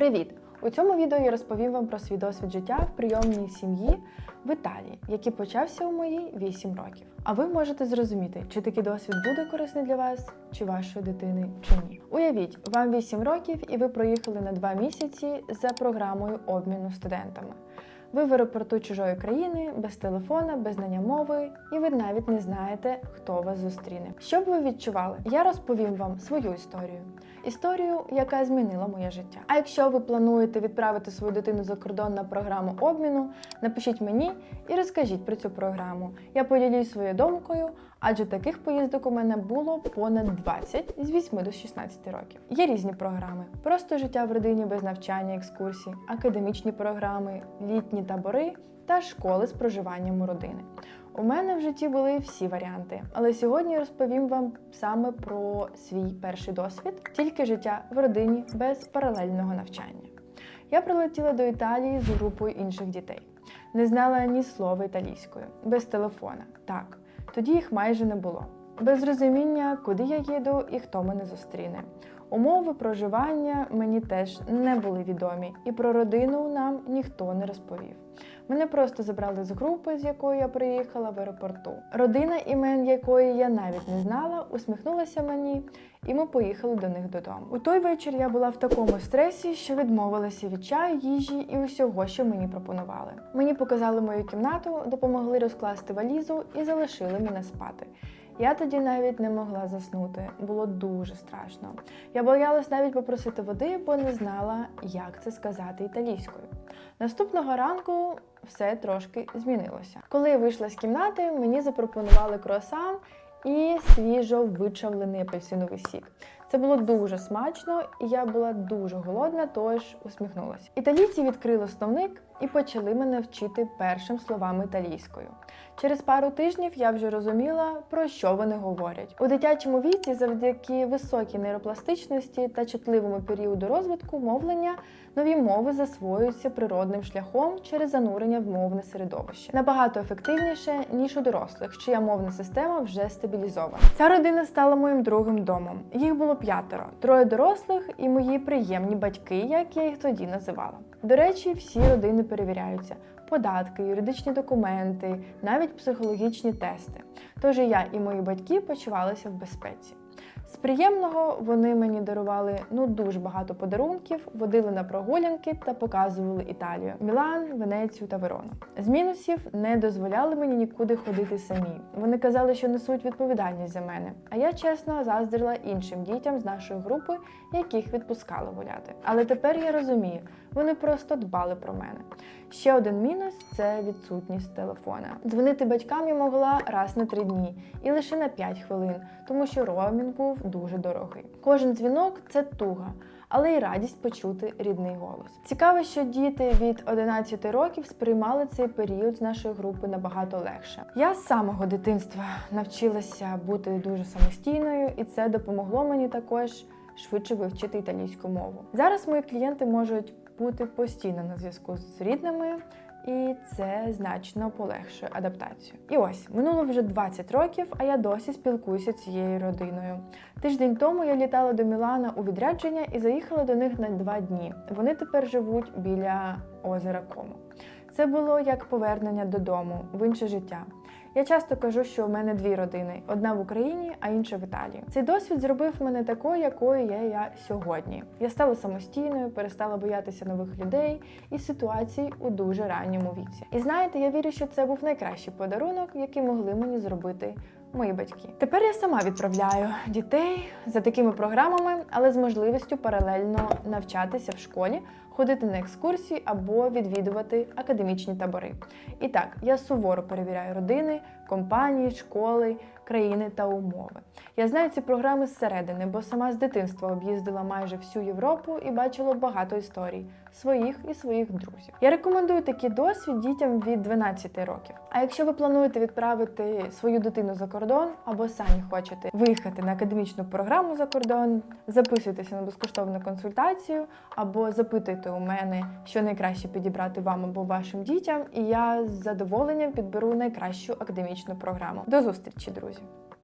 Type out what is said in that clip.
Привіт! У цьому відео я розповім вам про свій досвід життя в прийомній сім'ї в Італії, який почався у мої 8 років. А ви можете зрозуміти, чи такий досвід буде корисний для вас, чи вашої дитини, чи ні. Уявіть, вам 8 років, і ви проїхали на 2 місяці за програмою обміну студентами. Ви в аеропорту чужої країни, без телефона, без знання мови, і ви навіть не знаєте, хто вас зустріне. Що б ви відчували? Я розповім вам свою історію. Історію, яка змінила моє життя. А якщо ви плануєте відправити свою дитину за кордон на програму обміну, напишіть мені і розкажіть про цю програму. Я поділюсь своєю думкою, адже таких поїздок у мене було понад 20 з 8 до 16 років. Є різні програми: просто життя в родині без навчання, екскурсій, академічні програми, літні табори та школи з проживанням у родини. У мене в житті були всі варіанти, але сьогодні розповім вам саме про свій перший досвід, тільки життя в родині без паралельного навчання. Я прилетіла до Італії з групою інших дітей. Не знала ні слова італійською, без телефона. Так, тоді їх майже не було. Без розуміння, куди я їду і хто мене зустріне. Умови проживання мені теж не були відомі, і про родину нам ніхто не розповів. Мене просто забрали з групи, з якої я приїхала в аеропорту. Родина, імен якої я навіть не знала, усміхнулася мені, і ми поїхали до них додому. У той вечір я була в такому стресі, що відмовилася від чаю, їжі і усього, що мені пропонували. Мені показали мою кімнату, допомогли розкласти валізу і залишили мене спати. Я тоді навіть не могла заснути, було дуже страшно. Я боялась навіть попросити води, бо не знала, як це сказати італійською. Наступного ранку все трошки змінилося. Коли я вийшла з кімнати, мені запропонували круасан і свіжо вичавлений апельсиновий сік. Це було дуже смачно, і я була дуже голодна, тож усміхнулася. Італійці відкрили словник і почали мене вчити першим словам італійською. Через пару тижнів я вже розуміла, про що вони говорять. У дитячому віці, завдяки високій нейропластичності та чутливому періоду розвитку мовлення, нові мови засвоюються природним шляхом через занурення в мовне середовище. Набагато ефективніше, ніж у дорослих, чия мовна система вже стабілізована. Ця родина стала моїм другим домом. Їх було п'ятеро, троє дорослих і мої приємні батьки, як я їх тоді називала. До речі, всі родини перевіряються. Податки, юридичні документи, навіть психологічні тести. Тож я і мої батьки почувалися в безпеці. З приємного вони мені дарували ну дуже багато подарунків, водили на прогулянки та показували Італію, Мілан, Венецію та Верону. З мінусів не дозволяли мені нікуди ходити самі. Вони казали, що несуть відповідальність за мене. А я чесно заздрила іншим дітям з нашої групи, яких відпускали гуляти. Але тепер я розумію, вони просто дбали про мене. Ще один мінус це відсутність телефона. Дзвонити батькам я могла раз на три дні і лише на 5 хвилин, тому що роумінг був дуже дорогий. Кожен дзвінок це туга. Але й радість почути рідний голос. Цікаво, що діти від 11 років сприймали цей період з нашої групи набагато легше. Я з самого дитинства навчилася бути дуже самостійною, і це допомогло мені також швидше вивчити італійську мову. Зараз мої клієнти можуть бути постійно на зв'язку з рідними. І це значно полегшує адаптацію. І ось минуло вже 20 років, а я досі спілкуюся цією родиною. Тиждень тому я літала до Мілана у відрядження і заїхала до них на два дні. Вони тепер живуть біля озера Комо. Це було як повернення додому в інше життя. Я часто кажу, що у мене дві родини: одна в Україні, а інша в Італії. Цей досвід зробив мене такою, якою є я сьогодні. Я стала самостійною, перестала боятися нових людей і ситуацій у дуже ранньому віці. І знаєте, я вірю, що це був найкращий подарунок, який могли мені зробити. Мої батьки. Тепер я сама відправляю дітей за такими програмами, але з можливістю паралельно навчатися в школі, ходити на екскурсії або відвідувати академічні табори. І так, я суворо перевіряю родини, компанії, школи, країни та умови. Я знаю ці програми зсередини, бо сама з дитинства об'їздила майже всю Європу і бачила багато історій своїх і своїх друзів. Я рекомендую такий досвід дітям від 12 років. А якщо ви плануєте відправити свою дитину за кордон або самі хочете виїхати на академічну програму за кордон, записуйтеся на безкоштовну консультацію або запитуйте у мене, що найкраще підібрати вам або вашим дітям, і я з задоволенням підберу найкращу академічну програму. До зустрічі, друзі! Здравствуйте.